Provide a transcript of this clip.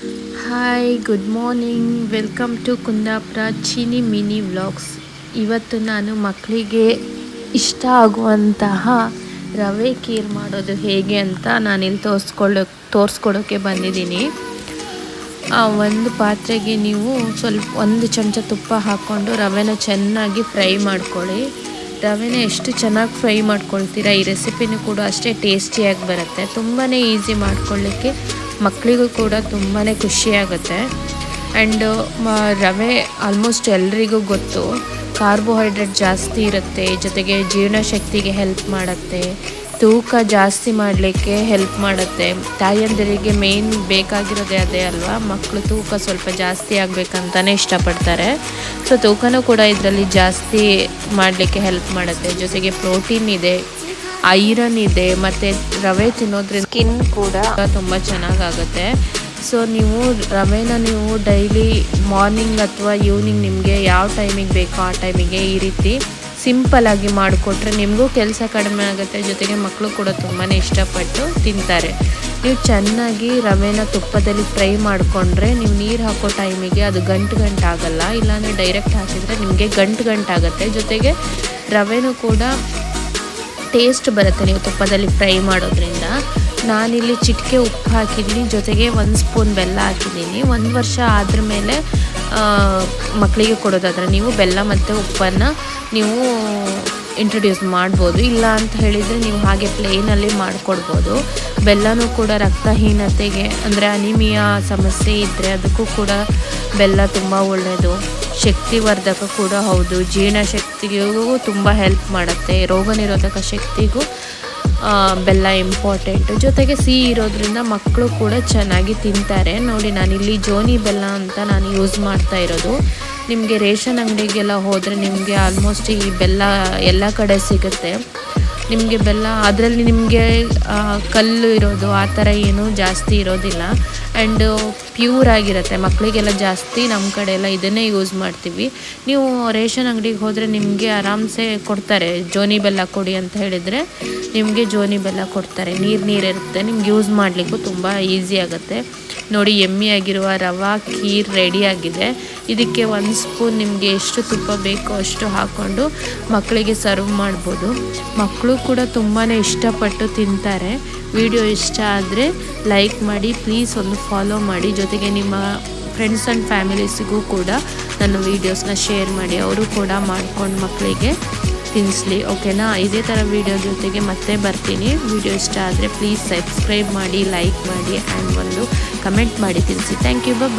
Hi good morning welcome to Kundapura Cheeni mini vlogs ಇವತ್ತು ನಾನು ಮಕ್ಕಳಿಗೆ ಇಷ್ಟ ಆಗುವಂತಹ ರವೆ ಖೀರ್ ಮಾಡೋದು ಹೇಗೆ ಅಂತ ನಾನಿಲ್ಲಿ ತೋರಿಸ್ಕೊಳ್ಳೋ ತೋರಿಸ್ಕೊಡೋಕ್ಕೆ ಬಂದಿದ್ದೀನಿ. ಆ ಒಂದು ಪಾತ್ರೆಗೆ ನೀವು ಸ್ವಲ್ಪ ಒಂದು ಚಮಚ ತುಪ್ಪ ಹಾಕ್ಕೊಂಡು ರವೆನ ಚೆನ್ನಾಗಿ ಫ್ರೈ ಮಾಡ್ಕೊಳ್ಳಿ. ರವೆನ ಎಷ್ಟು ಚೆನ್ನಾಗಿ ಫ್ರೈ ಮಾಡ್ಕೊಳ್ತೀರಾ ಈ ರೆಸಿಪಿನೂ ಕೂಡ ಅಷ್ಟೇ ಟೇಸ್ಟಿಯಾಗಿ ಬರುತ್ತೆ. ತುಂಬಾ ಈಸಿ ಮಾಡ್ಕೊಳ್ಳಿಕ್ಕೆ ಮಕ್ಕಳಿಗೂ ಕೂಡ ತುಂಬಾ ಖುಷಿಯಾಗುತ್ತೆ. ಆ್ಯಂಡ್ ರವೆ ಆಲ್ಮೋಸ್ಟ್ ಎಲ್ರಿಗೂ ಗೊತ್ತು. ಕಾರ್ಬೋಹೈಡ್ರೇಟ್ ಜಾಸ್ತಿ ಇರುತ್ತೆ, ಜೊತೆಗೆ ಜೀರ್ಣಶಕ್ತಿಗೆ ಹೆಲ್ಪ್ ಮಾಡುತ್ತೆ. ತೂಕ ಜಾಸ್ತಿ ಮಾಡಲಿಕ್ಕೆ ಹೆಲ್ಪ್ ಮಾಡುತ್ತೆ. ತಾಯಂದಿರಿಗೆ ಮೇನ್ ಬೇಕಾಗಿರೋದೇ ಅದೇ ಅಲ್ವಾ? ಮಕ್ಕಳು ತೂಕ ಸ್ವಲ್ಪ ಜಾಸ್ತಿ ಆಗಬೇಕಂತಲೇ ಇಷ್ಟಪಡ್ತಾರೆ. ಸೊ ತೂಕನೂ ಕೂಡ ಇದರಲ್ಲಿ ಜಾಸ್ತಿ ಮಾಡಲಿಕ್ಕೆ ಹೆಲ್ಪ್ ಮಾಡುತ್ತೆ. ಜೊತೆಗೆ ಪ್ರೋಟೀನ್ ಇದೆ. ಐರನ್ ಇದೆ, ಮತ್ತು ರವೆ ತಿನ್ನೋದ್ರಿಂದ ಸ್ಕಿನ್ ಕೂಡ ತುಂಬ ಚೆನ್ನಾಗಾಗುತ್ತೆ. ಸೊ ನೀವು ರವೆನ ನೀವು ಡೈಲಿ ಮಾರ್ನಿಂಗ್ ಅಥವಾ ಈವ್ನಿಂಗ್ ನಿಮಗೆ ಯಾವ ಟೈಮಿಗೆ ಬೇಕೋ ಆ ಟೈಮಿಗೆ ಈ ರೀತಿ ಸಿಂಪಲಾಗಿ ಮಾಡಿಕೊಟ್ರೆ ನಿಮಗೂ ಕೆಲಸ ಕಡಿಮೆ ಆಗುತ್ತೆ, ಜೊತೆಗೆ ಮಕ್ಕಳು ಕೂಡ ತುಂಬಾ ಇಷ್ಟಪಟ್ಟು ತಿಂತಾರೆ. ನೀವು ಚೆನ್ನಾಗಿ ರವೆನ ತುಪ್ಪದಲ್ಲಿ ಫ್ರೈ ಮಾಡಿಕೊಂಡ್ರೆ ನೀವು ನೀರು ಹಾಕೋ ಟೈಮಿಗೆ ಅದು ಗಂಟು ಗಂಟು ಆಗಲ್ಲ, ಇಲ್ಲಾಂದರೆ ಡೈರೆಕ್ಟ್ ಹಾಕಿದರೆ ನಿಮಗೆ ಗಂಟು ಗಂಟು ಆಗುತ್ತೆ. ಜೊತೆಗೆ ರವೆನೂ ಕೂಡ ಟೇಸ್ಟ್ ಬರುತ್ತೆ ನೀವು ತುಪ್ಪದಲ್ಲಿ ಫ್ರೈ ಮಾಡೋದ್ರಿಂದ. ನಾನಿಲ್ಲಿ ಚಿಟಿಕೆ ಉಪ್ಪು ಹಾಕಿದ್ದೀನಿ, ಜೊತೆಗೆ ಒಂದು ಸ್ಪೂನ್ ಬೆಲ್ಲ ಹಾಕಿದ್ದೀನಿ. ಒಂದು ವರ್ಷ ಆದ್ರ ಮೇಲೆ ಮಕ್ಕಳಿಗೆ ಕೊಡೋದಾದ್ರೆ ನೀವು ಬೆಲ್ಲ ಮತ್ತು ಉಪ್ಪನ್ನು ನೀವು ಇಂಟ್ರೊಡ್ಯೂಸ್ ಮಾಡ್ಬೋದು. ಇಲ್ಲ ಅಂತ ಹೇಳಿದರೆ ನೀವು ಹಾಗೆ ಪ್ಲೇನಲ್ಲಿ ಮಾಡಿಕೊಡ್ಬೋದು. ಬೆಲ್ಲನೂ ಕೂಡ ರಕ್ತಹೀನತೆಗೆ, ಅಂದರೆ ಅನಿಮಿಯಾ ಸಮಸ್ಯೆ ಇದ್ದರೆ ಅದಕ್ಕೂ ಕೂಡ ಬೆಲ್ಲ ತುಂಬ ಒಳ್ಳೆಯದು ಶಕ್ತಿವರ್ಧಕ ಕೂಡ ಹೌದು. ಜೀರ್ಣಶಕ್ತಿಗೂ ತುಂಬ ಹೆಲ್ಪ್ ಮಾಡುತ್ತೆ. ರೋಗ ನಿರೋಧಕ ಶಕ್ತಿಗೂ ಬೆಲ್ಲ ಇಂಪಾರ್ಟೆಂಟ್ ಜೊತೆಗೆ ಸಿಹಿ ಇರೋದ್ರಿಂದ ಮಕ್ಕಳು ಕೂಡ ಚೆನ್ನಾಗಿ ತಿಂತಾರೆ. ನೋಡಿ, ನಾನಿಲ್ಲಿ ಜೋನಿ ಬೆಲ್ಲ ಅಂತ ನಾನು ಯೂಸ್ ಮಾಡ್ತಾ ಇರೋದು. ನಿಮಗೆ ರೇಷನ್ ಅಂಗಡಿಗೆಲ್ಲ ಹೋದರೆ ನಿಮಗೆ ಆಲ್ಮೋಸ್ಟ್ ಈ ಬೆಲ್ಲ ಎಲ್ಲ ಕಡೆ ಸಿಗುತ್ತೆ. ನಿಮಗೆ ಬೆಲ್ಲ, ಅದರಲ್ಲಿ ನಿಮಗೆ ಕಲ್ಲು ಇರೋದು, ಆ ಥರ ಏನೂ ಜಾಸ್ತಿ ಇರೋದಿಲ್ಲ. ಆ್ಯಂಡ್ ಪ್ಯೂರ್ ಆಗಿರುತ್ತೆ ಮಕ್ಕಳಿಗೆಲ್ಲ ಜಾಸ್ತಿ ನಮ್ಮ ಕಡೆ ಎಲ್ಲ ಇದನ್ನೇ ಯೂಸ್ ಮಾಡ್ತೀವಿ. ನೀವು ರೇಷನ್ ಅಂಗಡಿಗೆ ಹೋದರೆ ನಿಮಗೆ ಆರಾಮ್ಸೆ ಕೊಡ್ತಾರೆ, ಜೋನಿ ಬೆಲ್ಲ ಕೊಡಿ ಅಂತ ಹೇಳಿದರೆ ನಿಮಗೆ ಜೋನಿ ಬೆಲ್ಲ ಕೊಡ್ತಾರೆ. ನೀರು ನೀರಿರುತ್ತೆ ನಿಮ್ಗೆ ಯೂಸ್ ಮಾಡಲಿಕ್ಕೂ ತುಂಬ ಈಸಿ ಆಗುತ್ತೆ. ನೋಡಿ, ಎಮ್ಮಿಯಾಗಿರುವ ರವಾ ಖೀರ್ ರೆಡಿಯಾಗಿದೆ ಇದಕ್ಕೆ ಒಂದು ಸ್ಪೂನ್ ನಿಮಗೆ ಎಷ್ಟು ತುಪ್ಪ ಬೇಕೋ ಅಷ್ಟು ಹಾಕ್ಕೊಂಡು ಮಕ್ಕಳಿಗೆ ಸರ್ವ್ ಮಾಡ್ಬೋದು. ಮಕ್ಕಳು ಕೂಡ ತುಂಬಾ ಇಷ್ಟಪಟ್ಟು ತಿಂತಾರೆ. ವಿಡಿಯೋ ಇಷ್ಟ ಆದರೆ ಲೈಕ್ ಮಾಡಿ ಪ್ಲೀಸ್ ಒಂದು ಫಾಲೋ ಮಾಡಿ. ಜೊತೆಗೆ ನಿಮ್ಮ ಫ್ರೆಂಡ್ಸ್ ಆ್ಯಂಡ್ ಫ್ಯಾಮಿಲೀಸಿಗೂ ಕೂಡ ನನ್ನ ವೀಡಿಯೋಸ್ನ ಶೇರ್ ಮಾಡಿ. ಅವರು ಕೂಡ ಮಾಡ್ಕೊಂಡು ಮಕ್ಕಳಿಗೆ ತಿನ್ನಿಸ್ಲಿ, ಓಕೆನಾ? ಇದೇ ಥರ ವೀಡಿಯೋ ಜೊತೆಗೆ ಮತ್ತೆ ಬರ್ತೀನಿ. ವಿಡಿಯೋ ಇಷ್ಟ ಆದರೆ ಪ್ಲೀಸ್ ಸಬ್ಸ್ಕ್ರೈಬ್ ಮಾಡಿ ಲೈಕ್ ಮಾಡಿ ಆ್ಯಂಡ್ ಒಂದು ಕಮೆಂಟ್ ಮಾಡಿ ತಿಳಿಸಿ ಥ್ಯಾಂಕ್ ಯು ಬಾಯ್